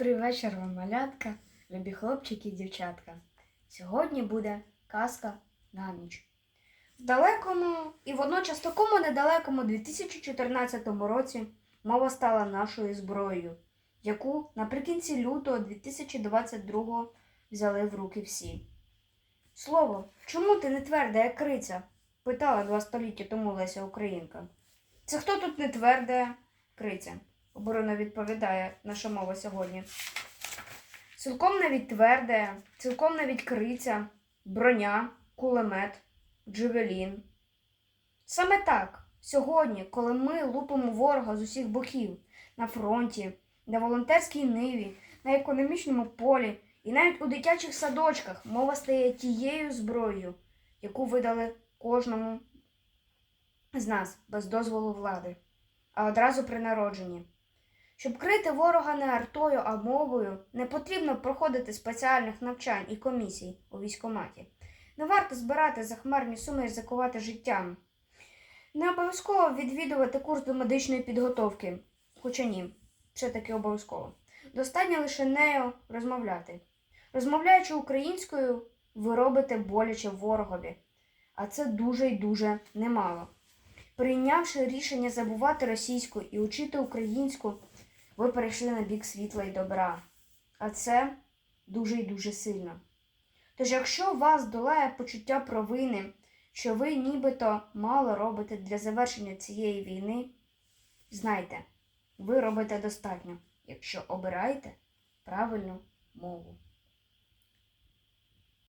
Добрий вечір вам, малятка, любі хлопчики і дівчатка. Сьогодні буде казка на ніч. В далекому і водночас такому недалекому 2014 році мова стала нашою зброєю, яку наприкінці лютого 2022 взяли в руки всі. Слово, чому ти не тверда, як криця? питала два століття тому Леся Українка. Це хто тут не тверда криця? Оборона відповідає наша мова сьогодні. Цілком навіть тверде, цілком навіть криця, броня, кулемет, джевелін. Саме так, сьогодні, коли ми лупимо ворога з усіх боків на фронті, на волонтерській ниві, на економічному полі і навіть у дитячих садочках мова стає тією зброєю, яку видали кожному з нас без дозволу влади, а одразу при народженні. Щоб крити ворога не артою, а мовою, не потрібно проходити спеціальних навчань і комісій у військкоматі. Не варто збирати захмарні суми і ризикувати життям. Не обов'язково відвідувати курс до медичної підготовки. Хоча ні, все таки обов'язково. Достатньо лише нею розмовляти. Розмовляючи українською, ви робите боляче ворогові, а це дуже й дуже немало. Прийнявши рішення забувати російську і учити українську, ви перейшли на бік світла і добра. А це дуже й дуже сильно. Тож, якщо вас долає почуття провини, що ви нібито мало робите для завершення цієї війни, знайте, ви робите достатньо, якщо обираєте правильну мову.